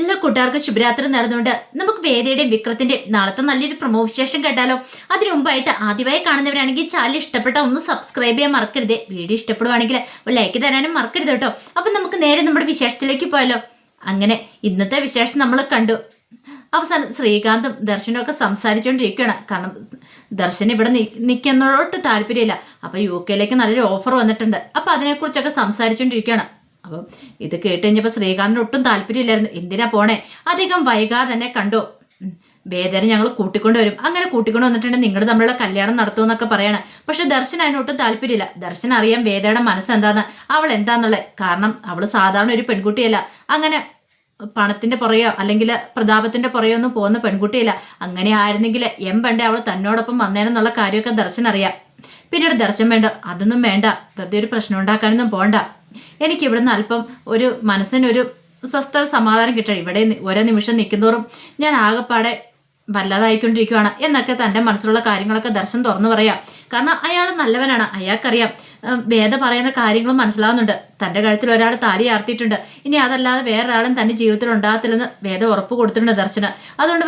എല്ലാ കൂട്ടുകാർക്കും ശുഭരാത്രി നടന്നുകൊണ്ട് നമുക്ക് വേദയുടെയും വിക്രത്തിന്റെയും നാളത്തെ നല്ലൊരു പ്രമോ വിശേഷം കേട്ടാലോ? അതിനു മുമ്പായിട്ട് ആദ്യമായി കാണുന്നവരാണെങ്കിൽ ചാനൽ ഇഷ്ടപ്പെട്ട ഒന്ന് സബ്സ്ക്രൈബ് ചെയ്യാൻ മറക്കരുത്. വീഡിയോ ഇഷ്ടപ്പെടുവാണെങ്കിൽ ഒരു ലൈക്ക് തരാനും മറക്കരുത് കേട്ടോ. അപ്പം നമുക്ക് നേരെ നമ്മുടെ വിശേഷത്തിലേക്ക് പോയാലോ? അങ്ങനെ ഇന്നത്തെ വിശേഷം നമ്മൾ കണ്ടു. അവസാനം ശ്രീകാന്തും ദർശനും ഒക്കെ സംസാരിച്ചുകൊണ്ടിരിക്കുകയാണ്. കാരണം ദർശൻ ഇവിടെ നിൽക്കുന്നതോട്ട് താല്പര്യമില്ല. അപ്പോൾ യു കെയിലേക്ക് നല്ലൊരു ഓഫർ വന്നിട്ടുണ്ട്. അപ്പോൾ അതിനെക്കുറിച്ചൊക്കെ സംസാരിച്ചുകൊണ്ടിരിക്കുകയാണ്. അപ്പം ഇത് കേട്ട് കഴിഞ്ഞപ്പോൾ ശ്രീകാന്തിന് ഒട്ടും താല്പര്യമില്ലായിരുന്നു. എന്തിനാ പോണേ? അധികം വൈകാതെ തന്നെ കണ്ടു. വേദന ഞങ്ങൾ കൂട്ടിക്കൊണ്ട് വരും. അങ്ങനെ കൂട്ടിക്കൊണ്ട് വന്നിട്ടുണ്ടെങ്കിൽ നിങ്ങൾ തമ്മിലുള്ള കല്യാണം നടത്തുമെന്നൊക്കെ പറയാണ്. പക്ഷെ ദർശൻ അതിനൊട്ടും താല്പര്യമില്ല. ദർശൻ അറിയാം വേദയുടെ മനസ്സ് എന്താന്ന് അവൾ എന്താന്നുള്ളത്. കാരണം അവൾ സാധാരണ ഒരു പെൺകുട്ടിയല്ല. അങ്ങനെ പണത്തിന്റെ പുറയോ അല്ലെങ്കിൽ പ്രതാപത്തിന്റെ പുറയോ ഒന്നും പോകുന്ന പെൺകുട്ടിയല്ല. അങ്ങനെ ആയിരുന്നെങ്കിൽ എം പണ്ടേ അവൾ തന്നോടൊപ്പം വന്നേനെന്നുള്ള കാര്യമൊക്കെ ദർശൻ അറിയാം. പിന്നീട് ദർശനം വേണ്ട. അതൊന്നും വേണ്ട. വെറുതെ ഒരു പ്രശ്നം ഉണ്ടാക്കാനൊന്നും പോണ്ട. എനിക്ക് ഇവിടുന്ന് അല്പം ഒരു മനസ്സിനൊരു സ്വസ്ഥ സമാധാനം കിട്ടണം. ഇവിടെ ഒരേ നിമിഷം നിൽക്കുന്നതോറും ഞാൻ ആകെപ്പാടെ വല്ലാതായിക്കൊണ്ടിരിക്കുകയാണ് എന്നൊക്കെ തന്റെ മനസ്സിലുള്ള കാര്യങ്ങളൊക്കെ ദർശനം തുറന്നു പറയാം. കാരണം അയാൾ നല്ലവനാണ് അയാൾക്കറിയാം. വേദ പറയുന്ന കാര്യങ്ങളും മനസ്സിലാവുന്നുണ്ട്. തന്റെ കഴുത്തിൽ ഒരാൾ താടി ആർത്തിയിട്ടുണ്ട്. ഇനി അതല്ലാതെ വേറൊരാളും തന്റെ ജീവിതത്തിൽ ഉണ്ടാകത്തില്ലെന്ന് വേദ ഉറപ്പ് കൊടുത്തിട്ടുണ്ട് ദർശന്. അതുകൊണ്ട്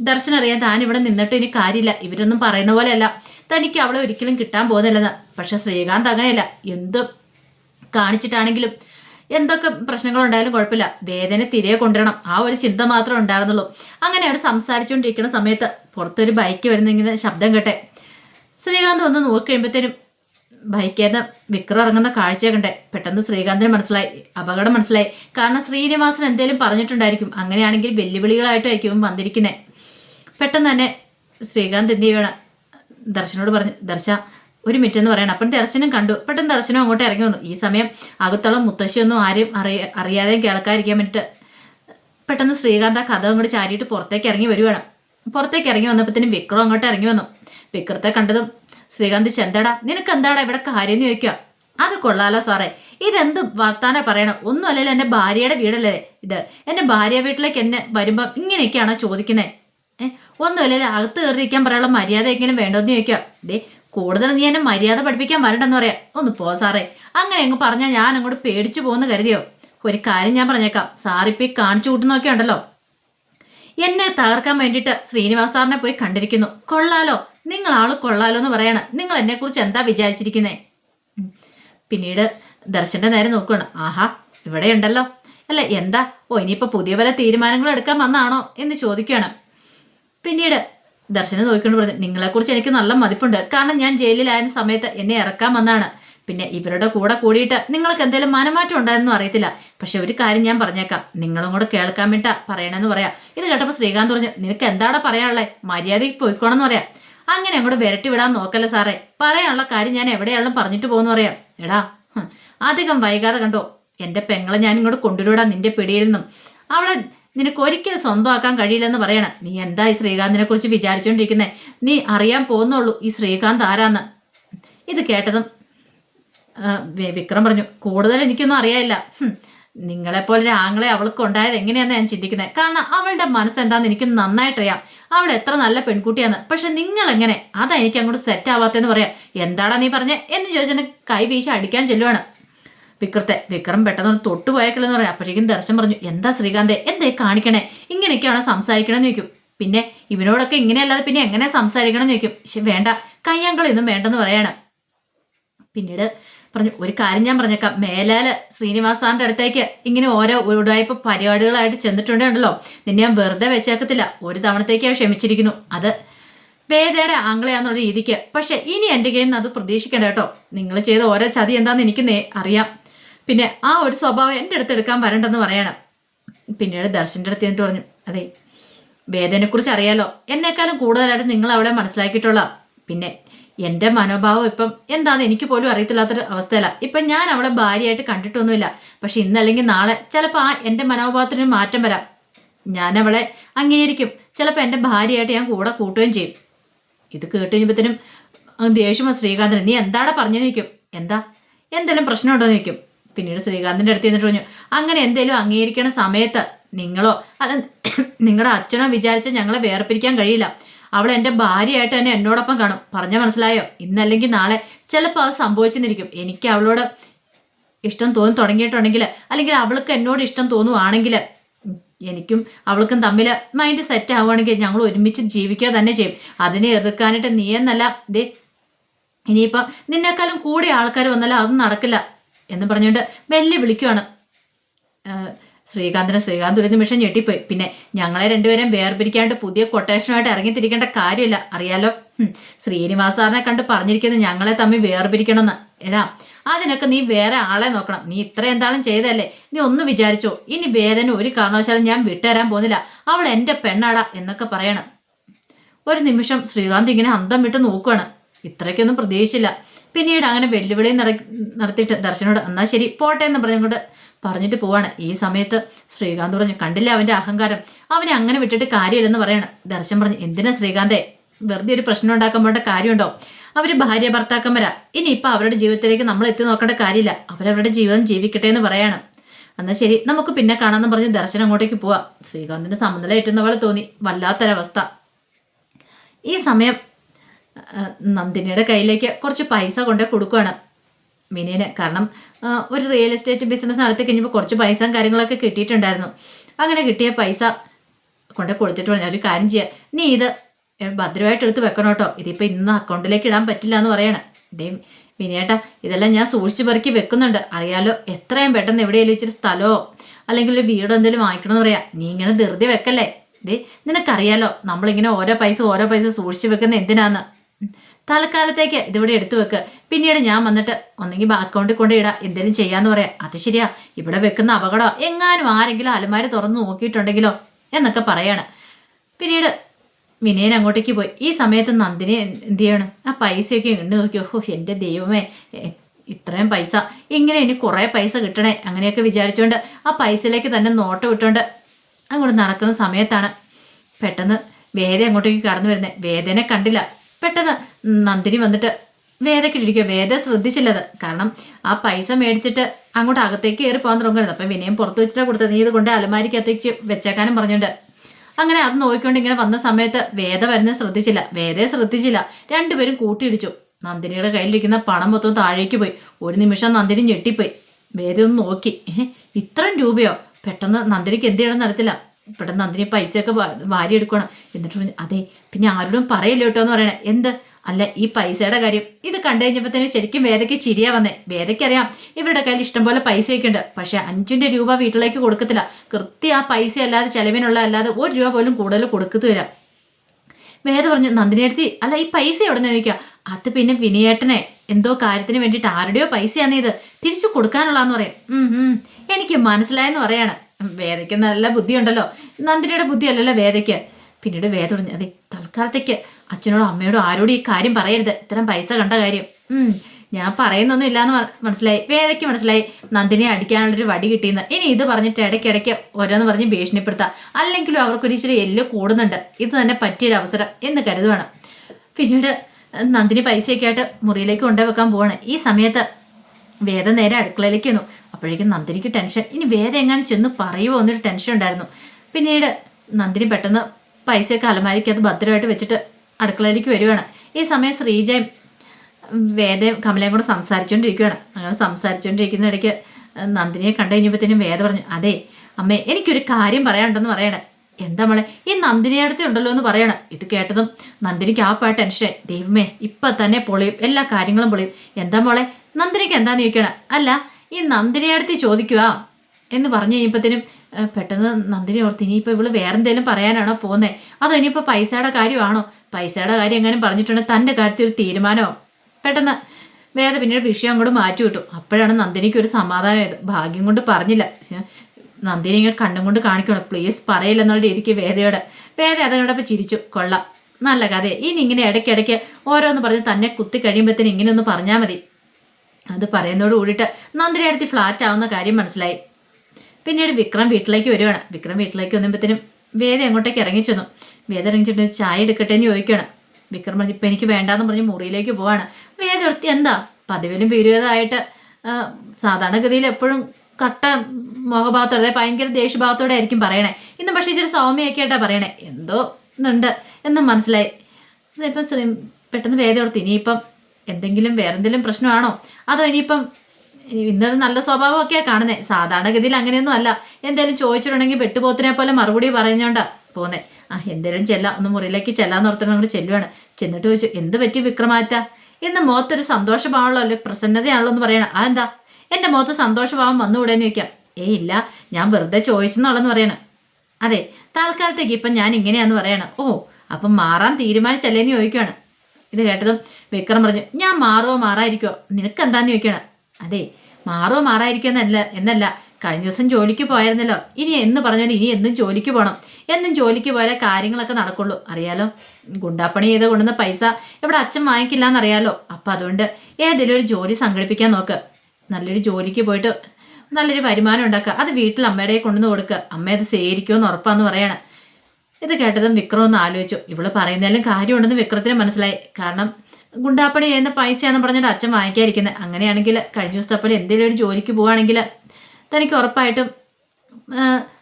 ദർശനം അറിയാൻ താൻ ഇവിടെ നിന്നിട്ട് ഇനി കാര്യമില്ല. ഇവരൊന്നും പറയുന്ന പോലെയല്ല. തനിക്ക് അവിടെ ഒരിക്കലും കിട്ടാൻ പോകുന്നില്ലെന്ന്. പക്ഷെ ശ്രീകാന്ത് അങ്ങനെയല്ല. എന്ത് കാണിച്ചിട്ടാണെങ്കിലും എന്തൊക്കെ പ്രശ്നങ്ങളുണ്ടായാലും കുഴപ്പമില്ല. വേദന തിരികെ കൊണ്ടുവരണം. ആ ഒരു ചിന്ത മാത്രമേ ഉണ്ടായിരുന്നുള്ളൂ. അങ്ങനെയാണ് സംസാരിച്ചുകൊണ്ടിരിക്കുന്ന സമയത്ത് പുറത്തൊരു ബൈക്ക് വരുന്നിങ്ങനെ ശബ്ദം കേട്ടെ. ശ്രീകാന്ത് ഒന്ന് നോക്കി കഴിയുമ്പോഴത്തേനും ബൈക്കേന്ന് വിക്രം ഇറങ്ങുന്ന കാഴ്ച കണ്ടേ. പെട്ടെന്ന് ശ്രീകാന്തിന് മനസ്സിലായി. അപകടം മനസ്സിലായി. കാരണം ശ്രീനിവാസൻ എന്തേലും പറഞ്ഞിട്ടുണ്ടായിരിക്കും. അങ്ങനെയാണെങ്കിൽ വെല്ലുവിളികളായിട്ടായിരിക്കും വന്നിരിക്കുന്നത് പെട്ടെന്ന് തന്നെ ശ്രീകാന്ത് എന്ത് ചെയ്യണം ദർശനോട് പറഞ്ഞു ദർശ ഒരു മിനിറ്റ് എന്ന് പറയണം. അപ്പം ദർശനം കണ്ടു. പെട്ടെന്ന് ദർശനം അങ്ങോട്ട് ഇറങ്ങി വന്നു. ഈ സമയം അകത്തോളം മുത്തശ്ശിയൊന്നും ആരും അറിയ അറിയാതെ കേൾക്കാതിരിക്കാൻ വേണ്ടിയിട്ട് പെട്ടെന്ന് ശ്രീകാന്ത് ആ കഥ അങ്ങോട്ട് ചാരിയിട്ട് പുറത്തേക്ക് ഇറങ്ങി വരുവാണ്. പുറത്തേക്ക് ഇറങ്ങി വന്നപ്പോഴത്തേനും വിക്രം അങ്ങോട്ട് ഇറങ്ങി വന്നു. വിക്രത്തെ കണ്ടതും ശ്രീകാന്ത് ചെന്തടാ നിനക്ക് എന്താടാ ഇവിടെ കാര്യം എന്ന് ചോദിക്കുക? അത് കൊള്ളാലോ സാറേ. ഇതെന്ത് വർത്താനം പറയണം? ഒന്നുമല്ലല്ലോ എന്റെ ഭാര്യയുടെ വീടല്ലേ ഇത്? എന്റെ ഭാര്യ വീട്ടിലേക്ക് എന്നെ വരുമ്പോൾ ഇങ്ങനെയൊക്കെയാണോ ചോദിക്കുന്നത് ഏഹ് ഒന്നുമല്ലല്ലോ അകത്ത് കയറിയിരിക്കാൻ പറയാനുള്ള മര്യാദ എങ്ങനെ വേണ്ടോന്ന് ചോദിക്കുക. ദേ കൂടുതൽ നീ എന്നെ മര്യാദ പഠിപ്പിക്കാൻ വരണ്ടെന്ന് പറയാം. ഒന്ന് പോ സാറേ. അങ്ങനെ അങ്ങ് പറഞ്ഞാൽ ഞാൻ അങ്ങോട്ട് പേടിച്ചു പോകുന്ന കരുതിയോ? ഒരു കാര്യം ഞാൻ പറഞ്ഞേക്കാം. സാറിപ്പോ ഈ കാണിച്ചു കൂട്ടുന്നൊക്കെ ഉണ്ടല്ലോ. എന്നെ തകർക്കാൻ വേണ്ടിയിട്ട് ശ്രീനിവാസ് സാറിനെ പോയി കണ്ടിരിക്കുന്നു. കൊള്ളാലോ? നിങ്ങൾ ആൾ കൊള്ളാലോ എന്ന് പറയാണ്. നിങ്ങൾ എന്നെക്കുറിച്ച് എന്താ വിചാരിച്ചിരിക്കുന്നേ? പിന്നീട് ദർശന്റെ നേരെ നോക്കുകയാണ് ആഹാ ഇവിടെ ഉണ്ടല്ലോ. അല്ല എന്താ? ഓ ഇനിയിപ്പോ പുതിയ പല തീരുമാനങ്ങൾ എടുക്കാൻ വന്നാണോ എന്ന് ചോദിക്കുകയാണ് പിന്നീട് ദർശനം നോക്കിക്കൊണ്ട് പറഞ്ഞു നിങ്ങളെക്കുറിച്ച് എനിക്ക് നല്ല മതിപ്പുണ്ട്. കാരണം ഞാൻ ജയിലിലായ സമയത്ത് എന്നെ ഇറക്കാൻ വന്നാണ്. പിന്നെ ഇവരുടെ കൂടെ കൂടിയിട്ട് നിങ്ങൾക്ക് എന്തെങ്കിലും മനമാറ്റം ഉണ്ടായെന്നും അറിയത്തില്ല. പക്ഷെ ഒരു കാര്യം ഞാൻ പറഞ്ഞേക്കാം. നിങ്ങളും കൂടെ കേൾക്കാൻ വേണ്ട പറയണമെന്ന് പറയാം. ഇത് കേട്ടപ്പോൾ ശ്രീകാന്ത് പറഞ്ഞു നിനക്ക് എന്താടാ പറയാനുള്ളത് മര്യാദയ്ക്ക് പോയിക്കോണമെന്ന് പറയാം. അങ്ങനെ അങ്ങോട്ട് വിരട്ടി വിടാൻ നോക്കല്ലേ സാറേ. പറയാനുള്ള കാര്യം ഞാൻ എവിടെയാണെങ്കിലും പറഞ്ഞിട്ട് പോകുന്നു പറയാം. എടാ അധികം വൈകാതെ കണ്ടോ? എന്റെ പെങ്ങളെ ഞാൻ ഇങ്ങോട്ട് കൊണ്ടുവരൂടാ നിന്റെ പിടിയിൽ നിന്നും. അവളെ നിനക്ക് ഒരിക്കലും സ്വന്തമാക്കാൻ കഴിയില്ലെന്ന് പറയണം. നീ എന്താ ഈ ശ്രീകാന്തിനെ കുറിച്ച് വിചാരിച്ചുകൊണ്ടിരിക്കുന്നേ നീ അറിയാൻ പോകുന്നുള്ളൂ ഈ ശ്രീകാന്ത് ആരാന്ന്. ഇത് കേട്ടതും വിക്രം പറഞ്ഞു കൂടുതൽ എനിക്കൊന്നും അറിയാനില്ല. നിങ്ങളെപ്പോലെ ഒരു ആങ്ങളെ അവൾക്ക് ഉണ്ടായത് എങ്ങനെയാന്ന് ഞാൻ ചിന്തിക്കുന്നത് കാരണം അവളുടെ മനസ്സ് എന്താന്ന് എനിക്ക് നന്നായിട്ടറിയാം. അവൾ എത്ര നല്ല പെൺകുട്ടിയാന്ന്. പക്ഷെ നിങ്ങൾ എങ്ങനെ അതാ എനിക്ക് അങ്ങോട്ട് സെറ്റ് ആവാത്തെന്ന് പറയാം. എന്താടാ നീ പറഞ്ഞേ? എന്ന് ചോദിച്ചാൽ കൈ വീശി അടിക്കാൻ ചെല്ലുവാണ്. വിക്രത്തെ വിക്രം പെട്ടെന്ന് തൊട്ടു പോയേക്കലെന്ന് പറയാം. അപ്പോഴേക്കും ദർശൻ പറഞ്ഞു എന്താ ശ്രീകാന്തെ എന്തേ കാണിക്കണേ? ഇങ്ങനെയൊക്കെയാണോ സംസാരിക്കണമെന്ന് ചോദിക്കും. പിന്നെ ഇവനോടൊക്കെ ഇങ്ങനെയല്ലാതെ പിന്നെ എങ്ങനെ സംസാരിക്കണം എന്ന് ചോദിക്കും. പക്ഷെ വേണ്ട കയ്യാങ്കളൊന്നും വേണ്ടെന്ന് പറയാണ്. പിന്നീട് പറഞ്ഞു ഒരു കാര്യം ഞാൻ പറഞ്ഞേക്കാം. മേലാൽ ശ്രീനിവാസ് സാറിന്റെ അടുത്തേക്ക് ഇങ്ങനെ ഓരോ ഉടായ്പ പരിപാടികളായിട്ട് ചെന്നിട്ടുണ്ടല്ലോ നിന്നെ ഞാൻ വെറുതെ വെച്ചേക്കത്തില്ല. ഒരു തവണത്തേക്ക് ഞാൻ ക്ഷമിച്ചിരിക്കുന്നു. അത് വേദയുടെ ആംഗ്ലയാന്നുള്ള രീതിക്ക്. പക്ഷെ ഇനി എന്റെ കയ്യിൽ നിന്ന് അത് പ്രതീക്ഷിക്കേണ്ട കേട്ടോ. നിങ്ങൾ ചെയ്ത ഓരോ ചതി എന്താണെന്ന് എനിക്ക് അറിയാം. പിന്നെ ആ ഒരു സ്വഭാവം എന്റെ അടുത്ത് എടുക്കാൻ വരണ്ടെന്ന് പറയണം. പിന്നീട് ദർശന്റെ അടുത്ത് എന്നിട്ട് പറഞ്ഞു അതെ വേദനെക്കുറിച്ച് അറിയാലോ. എന്നെക്കാളും കൂടുതലായിട്ട് നിങ്ങൾ അവിടെ മനസ്സിലാക്കിയിട്ടുള്ള പിന്നെ എന്റെ മനോഭാവം ഇപ്പം എന്താണെന്ന് എനിക്ക് പോലും അറിയത്തില്ലാത്തൊരു അവസ്ഥയല്ല. ഇപ്പം ഞാൻ അവളെ ഭാര്യയായിട്ട് കണ്ടിട്ടൊന്നുമില്ല. പക്ഷെ ഇന്നല്ലെങ്കിൽ നാളെ ചിലപ്പോൾ ആ എന്റെ മനോഭാവത്തിന് മാറ്റം വരാം. ഞാൻ അവളെ അംഗീകരിക്കും. ചിലപ്പോൾ എന്റെ ഭാര്യയായിട്ട് ഞാൻ കൂടെ കൂട്ടുകയും ചെയ്യും. ഇത് കേട്ട് കഴിഞ്ഞപ്പോഴത്തേനും ദേഷ്യമോ ശ്രീകാന്തൻ നീ എന്താടാ പറഞ്ഞു നിൽക്കും എന്താ? എന്തെങ്കിലും പ്രശ്നമുണ്ടോ ചോദിക്കും. പിന്നീട് ശ്രീകാന്തിന്റെ അടുത്ത് ചെന്നിട്ട് പറഞ്ഞു അങ്ങനെ എന്തേലും അംഗീകരിക്കണ സമയത്ത് നിങ്ങളോ അല്ല നിങ്ങളുടെ അച്ഛനോ വിചാരിച്ച് ഞങ്ങളെ വേർപിരിക്കാൻ കഴിയില്ല. അവൾ എന്റെ ഭാര്യയായിട്ട് തന്നെ എന്നോടൊപ്പം കാണും. പറഞ്ഞ മനസ്സിലായോ? ഇന്നല്ലെങ്കിൽ നാളെ ചിലപ്പോൾ അത് സംഭവിച്ചെന്നിരിക്കും. എനിക്ക് അവളോട് ഇഷ്ടം തോന്നി തുടങ്ങിയിട്ടുണ്ടെങ്കിൽ അല്ലെങ്കിൽ അവൾക്ക് എന്നോട് ഇഷ്ടം തോന്നുവാണെങ്കിൽ എനിക്കും അവൾക്കും തമ്മിൽ മൈൻഡ് സെറ്റ് ആവുകയാണെങ്കിൽ ഞങ്ങൾ ഒരുമിച്ച് ജീവിക്കുക തന്നെ ചെയ്യും. അതിനെ എതിർക്കാനായിട്ട് നീ എന്നല്ല ദേ ഇനിയിപ്പം നിന്നെക്കാളും കൂടെ ആൾക്കാർ വന്നാലും അതൊന്നും നടക്കില്ല. എന്ന് പറഞ്ഞുകൊണ്ട് വെല്ലു വിളിക്കുവാണ് ശ്രീകാന്തിന് ശ്രീകാന്ത് ഒരു നിമിഷം ഞെട്ടിപ്പോയി. പിന്നെ ഞങ്ങളെ രണ്ടുപേരും വേർപിരിക്കാണ്ട് പുതിയ കൊട്ടേഷനുമായിട്ട് ഇറങ്ങിത്തിരിക്കേണ്ട കാര്യമില്ല. അറിയാലോ? ശ്രീനിവാസ് സാറിനെ കണ്ട് പറഞ്ഞിരിക്കുന്നത് ഞങ്ങളെ തമ്മിൽ വേർപിരിക്കണമെന്ന്. എടാ അതിനൊക്കെ നീ വേറെ ആളെ നോക്കണം. നീ ഇത്ര എന്താളും ചെയ്തല്ലേ നീ ഒന്ന് വിചാരിച്ചോ. ഇനി വേദന ഒരു കാരണവശാലും ഞാൻ വിട്ടുതരാൻ പോകുന്നില്ല. അവൾ എന്റെ പെണ്ണാടാ എന്നൊക്കെ പറയണം. ഒരു നിമിഷം ശ്രീകാന്ത് ഇങ്ങനെ അന്തം വിട്ട് നോക്കുവാണ്. ഇത്രയ്ക്കൊന്നും പ്രതീക്ഷിച്ചില്ല. പിന്നീട് അങ്ങനെ വെല്ലുവിളി നട നടത്തിയിട്ട് ദർശനോട് എന്നാൽ ശരി പോട്ടെ എന്ന് പറഞ്ഞുകൊണ്ട് പറഞ്ഞിട്ട് പോവാണ്. ഈ സമയത്ത് ശ്രീകാന്ത് പറഞ്ഞു കണ്ടില്ല അവന്റെ അഹങ്കാരം. അവനെ അങ്ങനെ വിട്ടിട്ട് കാര്യമില്ലെന്ന് പറയാണ്. ദർശൻ പറഞ്ഞു എന്തിനാ ശ്രീകാന്തേ? വെറുതെ ഒരു പ്രശ്നം ഉണ്ടാക്കാൻ പോകേണ്ട കാര്യമുണ്ടോ? അവർ ഭാര്യ ഭർത്താക്കന്മാരാ. ഇനിയിപ്പോൾ അവരുടെ ജീവിതത്തിലേക്ക് നമ്മൾ എത്തി നോക്കേണ്ട കാര്യമില്ല. അവരവരുടെ ജീവിതം ജീവിക്കട്ടെ എന്ന് പറയാണ്. എന്നാൽ ശരി നമുക്ക് പിന്നെ കാണാമെന്ന് പറഞ്ഞ് ദർശനം അങ്ങോട്ടേക്ക് പോവാം. ശ്രീകാന്തിന്റെ സമനില ഏറ്റുന്ന പോലെ തോന്നി. വല്ലാത്തൊരവസ്ഥ. ഈ സമയം നന്ദിനിയുടെ കയ്യിലേക്ക് കുറച്ച് പൈസ കൊണ്ട് കൊടുക്കുകയാണ് മിനിന് കാരണം ഒരു റിയൽ എസ്റ്റേറ്റ് ബിസിനസ് നടത്തി കഴിഞ്ഞപ്പോൾ കുറച്ച് പൈസയും കാര്യങ്ങളൊക്കെ കിട്ടിയിട്ടുണ്ടായിരുന്നു. അങ്ങനെ കിട്ടിയ പൈസ കൊണ്ട് കൊടുത്തിട്ട് പറഞ്ഞു ഒരു കാര്യം ചെയ്യുക നീ ഇത് ഭദ്രമായിട്ട് എടുത്ത് വെക്കണം കേട്ടോ. ഇതിപ്പോൾ ഇന്ന് അക്കൗണ്ടിലേക്ക് ഇടാൻ പറ്റില്ല എന്ന് പറയണം. ഇതേ വിനയേട്ടാ ഇതെല്ലാം ഞാൻ സൂക്ഷിച്ച് പെറുക്കി വെക്കുന്നുണ്ട്. അറിയാലോ എത്രയും പെട്ടെന്ന് എവിടെയെങ്കിലും ഇച്ചിരി സ്ഥലമോ അല്ലെങ്കിൽ ഒരു വീടോ എന്തെങ്കിലും വാങ്ങിക്കണമെന്ന് പറയാം. നീ ഇങ്ങനെ ധൃതി വെക്കല്ലേ? ഇതേ നിനക്കറിയാലോ നമ്മളിങ്ങനെ ഓരോ പൈസ ഓരോ പൈസ സൂക്ഷിച്ച് വെക്കുന്ന എന്തിനാന്ന്? തൽക്കാലത്തേക്ക് ഇതിവിടെ എടുത്തു വെക്ക്. പിന്നീട് ഞാൻ വന്നിട്ട് ഒന്നെങ്കിൽ അക്കൗണ്ടിൽ കൊണ്ട് ഇടാം. എന്തെങ്കിലും ചെയ്യാന്ന് പറയാം. അത് ശരിയാ. ഇവിടെ വെക്കുന്ന അപകടം എങ്ങാനും ആരെങ്കിലും അലമാരി തുറന്ന് നോക്കിയിട്ടുണ്ടെങ്കിലോ എന്നൊക്കെ പറയാണ്. പിന്നീട് വിനയൻ അങ്ങോട്ടേക്ക് പോയി. ഈ സമയത്ത് നന്ദിനി എന്ത് ചെയ്യണം? ആ പൈസയൊക്കെ എണ്ണി നോക്കിയോ. ഓ എന്റെ ദൈവമേ. ഇത്രയും പൈസ. ഇങ്ങനെ ഇനി കുറേ പൈസ കിട്ടണേ. അങ്ങനെയൊക്കെ വിചാരിച്ചുകൊണ്ട് ആ പൈസയിലേക്ക് തന്നെ നോട്ടം വിട്ടുകൊണ്ട് അങ്ങോട്ട് നടക്കുന്ന സമയത്താണ് പെട്ടെന്ന് വേദ അങ്ങോട്ടേക്ക് കടന്നു വരുന്നത് വേദനെ കണ്ടില്ല. പെട്ടെന്ന് നന്ദിനി വന്നിട്ട് വേദക്കിട്ടിരിക്കുക വേദ ശ്രദ്ധിച്ചില്ലത്. കാരണം ആ പൈസ മേടിച്ചിട്ട് അങ്ങോട്ട് അകത്തേക്ക് കയറി പോകാൻ തുടങ്ങരുത് അപ്പം വിനയം പുറത്ത് വെച്ചിട്ടാണ് കൊടുത്തത്. നീ ഇത് കൊണ്ട് അലമാരിക്കകത്തേക്ക് വെച്ചേക്കാനും പറഞ്ഞുകൊണ്ട്. അങ്ങനെ അത് നോക്കിക്കൊണ്ട് ഇങ്ങനെ വന്ന സമയത്ത് വേദ വരുന്നത് ശ്രദ്ധിച്ചില്ല. വേദയെ ശ്രദ്ധിച്ചില്ല. രണ്ടുപേരും കൂട്ടിയിടിച്ചു. നന്ദിനിയുടെ കയ്യിലിരിക്കുന്ന പണം മൊത്തം താഴേക്ക് പോയി. ഒരു നിമിഷം നന്ദിനി ഞെട്ടിപ്പോയി. വേദ ഒന്ന് നോക്കി. ഇത്രയും രൂപയോ? പെട്ടെന്ന് നന്ദിനിക്ക് എന്ത് ചെയ്യണം നടത്തില്ല പെട്ടെന്ന് നന്ദിനി പൈസയൊക്കെ വാരി എടുക്കണം എന്നിട്ട് അതെ പിന്നെ ആരോടും പറയില്ല കേട്ടോ എന്ന് പറയണേ. എന്ത്? അല്ല ഈ പൈസയുടെ കാര്യം. ഇത് കണ്ടു കഴിഞ്ഞപ്പോൾ തന്നെ ശരിക്കും വേദയ്ക്ക് ചിരിയാ വന്നേ. വേദയ്ക്കറിയാം ഇവരുടെ കയ്യിൽ ഇഷ്ടംപോലെ പൈസയൊക്കെ ഉണ്ട്. പക്ഷെ അഞ്ചിന്റെ രൂപ വീട്ടിലേക്ക് കൊടുക്കത്തില്ല. കൃത്യം ആ പൈസ അല്ലാതെ ചിലവിനുള്ള അല്ലാതെ ഒരു രൂപ പോലും കൂടുതൽ കൊടുക്കത്തില്ല. വേദ പറഞ്ഞു നന്ദിനിയെടുത്തി അല്ല ഈ പൈസ എവിടെ നിന്ന് ചോദിക്കുക അത് പിന്നെ വിനയേട്ടനെ. എന്തോ കാര്യത്തിന് വേണ്ടിയിട്ട് ആരുടെയോ പൈസയാണ് ഇത്. തിരിച്ചു കൊടുക്കാനുള്ളതെന്ന് പറയും. എനിക്ക് മനസ്സിലായെന്ന് പറയാണ്. വേദയ്ക്ക് നല്ല ബുദ്ധിയുണ്ടല്ലോ. നന്ദിനിയുടെ ബുദ്ധിയല്ലല്ലോ വേദയ്ക്ക്. പിന്നീട് വേദ തുടങ്ങി അതെ തൽക്കാലത്തേക്ക് അച്ഛനോടും അമ്മയോടും ആരോടും ഈ കാര്യം പറയരുത്. ഇത്തരം പൈസ കണ്ട കാര്യം. ഞാൻ പറയുന്നൊന്നും ഇല്ലാന്ന് മനസ്സിലായി. വേദയ്ക്ക് മനസ്സിലായി നന്ദിനെ അടിക്കാനുള്ളൊരു വടി കിട്ടിയെന്ന്. ഇനി ഇത് പറഞ്ഞിട്ട് ഇടയ്ക്കിടയ്ക്ക് ഓരോന്ന് പറഞ്ഞ് ഭീഷണിപ്പെടുത്താം. അല്ലെങ്കിലും അവർക്കൊരു ഇച്ചിരി എല്ല് കൂടുന്നുണ്ട്. ഇത് തന്നെ പറ്റിയൊരു അവസരം എന്ന് കരുതുവാണ്. പിന്നീട് നന്ദിനി പൈസയൊക്കെ ആയിട്ട് മുറിയിലേക്ക് കൊണ്ടുവെക്കാൻ പോവാണ്. ഈ സമയത്ത് വേദ നേരെ അടുക്കളയിലേക്ക് വന്നു. അപ്പോഴേക്കും നന്ദിനിക്ക് ടെൻഷൻ ഇനി വേദ എങ്ങനെ ചെന്ന് പറയുമോ എന്നൊരു ടെൻഷൻ ഉണ്ടായിരുന്നു. പിന്നീട് നന്ദിനി പെട്ടെന്ന് പൈസയൊക്കെ അലമാരിക്ക് അത് ഭദ്രമായിട്ട് വെച്ചിട്ട് അടുക്കളയിലേക്ക് വരുവാണ്. ഈ സമയം ശ്രീജയും വേദയും കമലയും കൂടെ സംസാരിച്ചുകൊണ്ടിരിക്കുകയാണ് അങ്ങനെ സംസാരിച്ചുകൊണ്ടിരിക്കുന്ന ഇടയ്ക്ക് നന്ദിനിയെ കണ്ടു കഴിഞ്ഞപ്പോഴത്തേനും വേദ പറഞ്ഞു അതെ അമ്മേ എനിക്കൊരു കാര്യം പറയാനുണ്ടെന്ന് പറയണേ. എന്താ മോളെ ഈ നന്ദിനിയടുത്ത് ഉണ്ടല്ലോ എന്ന് പറയണം. ഇത് കേട്ടതും നന്ദിനിക്ക് ആ പാട്ട് ടെൻഷൻ ദൈവമേ ഇപ്പം തന്നെ പൊളിയും എല്ലാ കാര്യങ്ങളും പൊളിയും. എന്താ മോളെ നന്ദിനിക്ക് എന്താന്ന് ചോദിക്കണം? അല്ല ഈ നന്ദിനിയടുത്ത് ചോദിക്കുക എന്ന് പറഞ്ഞു കഴിയുമ്പോഴത്തേനും പെട്ടെന്ന് നന്ദിനി ഓർത്ത് ഇനിയിപ്പോൾ ഇവൾ വേറെ എന്തെങ്കിലും പറയാനാണോ പോകുന്നത് അതോ ഇനിയിപ്പോൾ പൈസയുടെ കാര്യമാണോ? പൈസയുടെ കാര്യം എങ്ങാനും പറഞ്ഞിട്ടുണ്ടെങ്കിൽ തന്റെ കാര്യത്തിൽ ഒരു തീരുമാനമോ? പെട്ടെന്ന് വേദ പിന്നീട് വിഷയം അങ്ങോട്ട് മാറ്റി വിട്ടു. അപ്പോഴാണ് നന്ദിനിക്ക് ഒരു സമാധാനം സമാധാനമായത് ഭാഗ്യം കൊണ്ട് പറഞ്ഞില്ല. നന്ദിനി ഇങ്ങനെ കണ്ണും കൊണ്ട് കാണിക്കണം. പ്ലീസ് പറയില്ലെന്നുള്ള രീതിക്ക് വേദയോട്. വേദ അതിനോടൊപ്പം ചിരിച്ചു. കൊള്ളാം. നല്ല കഥ. ഇനി ഇങ്ങനെ ഇടയ്ക്കിടയ്ക്ക് ഓരോന്ന് പറഞ്ഞ് തന്നെ കുത്തി കഴിയുമ്പോഴത്തേന് ഇങ്ങനെ ഒന്ന് പറഞ്ഞാൽ മതി. അത് പറയുന്നതോട് കൂടിയിട്ട് നന്ദിനി അടുത്ത് ഫ്ലാറ്റ് ആവുന്ന കാര്യം മനസ്സിലായി. പിന്നീട് വിക്രം വീട്ടിലേക്ക് വരുവാണ്. വിക്രം വീട്ടിലേക്ക് വന്നപ്പോഴത്തേനും വേദ അങ്ങോട്ടേക്ക് ഇറങ്ങി ചെന്നു. വേദ ഇറങ്ങിച്ചിട്ട് ചായ എടുക്കട്ടെ എന്ന് ചോദിക്കുകയാണ്. വിക്രം പറഞ്ഞു ഇപ്പം എനിക്ക് വേണ്ടാന്ന് പറഞ്ഞ് മുറിയിലേക്ക് പോവാണ്. വേദ എന്താ? പതിവിലും വിരുദ്ധമായിട്ട് സാധാരണഗതിയിൽ എപ്പോഴും കട്ട മുഖഭാവത്തോടെ ഭയങ്കര ദേഷ്യഭാവത്തോടെ ആയിരിക്കും പറയണേ. ഇന്ന് പക്ഷേ ഇച്ചിരി സൗമ്യൊക്കെ ആയിട്ടാണ് പറയണേ. എന്തോ ഇന്നുണ്ട് എന്നും മനസ്സിലായി. അതിപ്പം ശ്രീ പെട്ടെന്ന് വേദ ഓർത്ത് ഇനിയിപ്പം എന്തെങ്കിലും വേറെന്തെങ്കിലും പ്രശ്നമാണോ? അതോ ഇനിയിപ്പം ഇന്നത് നല്ല സ്വഭാവമൊക്കെയാണ് കാണുന്നത് സാധാരണഗതിയിൽ അങ്ങനെയൊന്നും അല്ല. എന്തെങ്കിലും ചോദിച്ചിട്ടുണ്ടെങ്കിൽ വെട്ടുപോത്തിനെ പോലെ മറുപടി പറഞ്ഞോണ്ടാ പോന്നെ. ആ എന്തേലും ചെല്ലാം. ഒന്ന് മുറിയിലേക്ക് ചെല്ലാന്ന് ഓർത്തിട്ട് അങ്ങോട്ട് ചെല്ലുവാണ്. ചെന്നിട്ട് ചോദിച്ചു എന്ത് പറ്റി വിക്രമാറ്റ ഇന്ന് മുഖത്തൊരു സന്തോഷമാണല്ലോ അല്ലെ പ്രസന്നതയാണല്ലോ എന്ന് പറയണം. അതെന്താ? എന്റെ മുഖത്ത് സന്തോഷഭാവം വന്നുകൂടെയെന്ന് ചോദിക്കാം. ഏയ് ഇല്ല ഞാൻ വെറുതെ ചോദിച്ചെന്നുള്ളതെന്ന് പറയണം. അതെ താൽക്കാലത്തേക്ക് ഇപ്പം ഞാൻ ഇങ്ങനെയാന്ന് പറയണം. ഓ അപ്പം മാറാൻ തീരുമാനിച്ചല്ലേ എന്ന് ചോദിക്കുകയാണ് ഇത് കേട്ടതും വിക്രം പറഞ്ഞു ഞാൻ മാറുമോ മാറായിരിക്കുമോ നിനക്ക് എന്താന്ന് ചോദിക്കണം അതെ മാറുമോ മാറായിരിക്കുമോ എന്നല്ല എന്നല്ല കഴിഞ്ഞ ദിവസം ജോലിക്ക് പോയായിരുന്നല്ലോ. ഇനി എന്ന് പറഞ്ഞാലും ഇനി എന്നും ജോലിക്ക് പോകണം എന്നും ജോലിക്ക് പോയാലേ കാര്യങ്ങളൊക്കെ നടക്കുള്ളൂ. അറിയാലോ ഗുണ്ടാപ്പണി ചെയ്ത് കൊണ്ടുവന്ന പൈസ ഇവിടെ അച്ഛൻ വാങ്ങിക്കില്ല എന്നറിയാലോ അപ്പം അതുകൊണ്ട് ഏതെങ്കിലും ഒരു ജോലി സംഘടിപ്പിക്കാൻ നോക്ക്. നല്ലൊരു ജോലിക്ക് പോയിട്ട് നല്ലൊരു വരുമാനം ഉണ്ടാക്കുക. അത് വീട്ടിൽ അമ്മയുടെ കൊണ്ടുവന്ന് കൊടുക്കുക. അമ്മ അത് സ്വീകരിക്കുമെന്ന് ഉറപ്പാന്ന് പറയണം. ഇത് കേട്ടതും വിക്രം ഒന്ന് ആലോചിച്ചു. ഇവൾ പറയുന്നതിലും കാര്യമുണ്ടെന്ന് വിക്രത്തിന് മനസ്സിലായി. കാരണം ഗുണ്ടാപ്പണി ചെയ്യുന്ന പൈസയാന്ന് പറഞ്ഞിട്ട് അച്ഛൻ വാങ്ങിക്കാതിരിക്കുന്നത് അങ്ങനെയാണെങ്കിൽ കഴിഞ്ഞ ദിവസത്തെ പോലെ എന്തെങ്കിലും ഒരു ജോലിക്ക് പോവുകയാണെങ്കിൽ തനിക്ക് ഉറപ്പായിട്ടും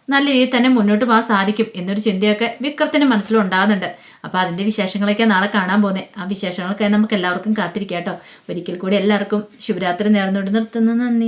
നല്ല രീതിയിൽ തന്നെ മുന്നോട്ട് പോകാൻ സാധിക്കും എന്നൊരു ചിന്തയൊക്കെ വിക്രത്തിന് മനസ്സിലുണ്ടാകുന്നുണ്ട്. അപ്പോൾ അതിന്റെ വിശേഷങ്ങളൊക്കെ നാളെ കാണാൻ പോകുന്നത് ആ വിശേഷങ്ങളൊക്കെ നമുക്ക് എല്ലാവർക്കും കാത്തിരിക്കാം കേട്ടോ. ഒരിക്കൽ കൂടി എല്ലാവർക്കും ശുഭരാത്രി നേർന്നുകൊണ്ട് നിർത്തുന്നു. നന്ദി.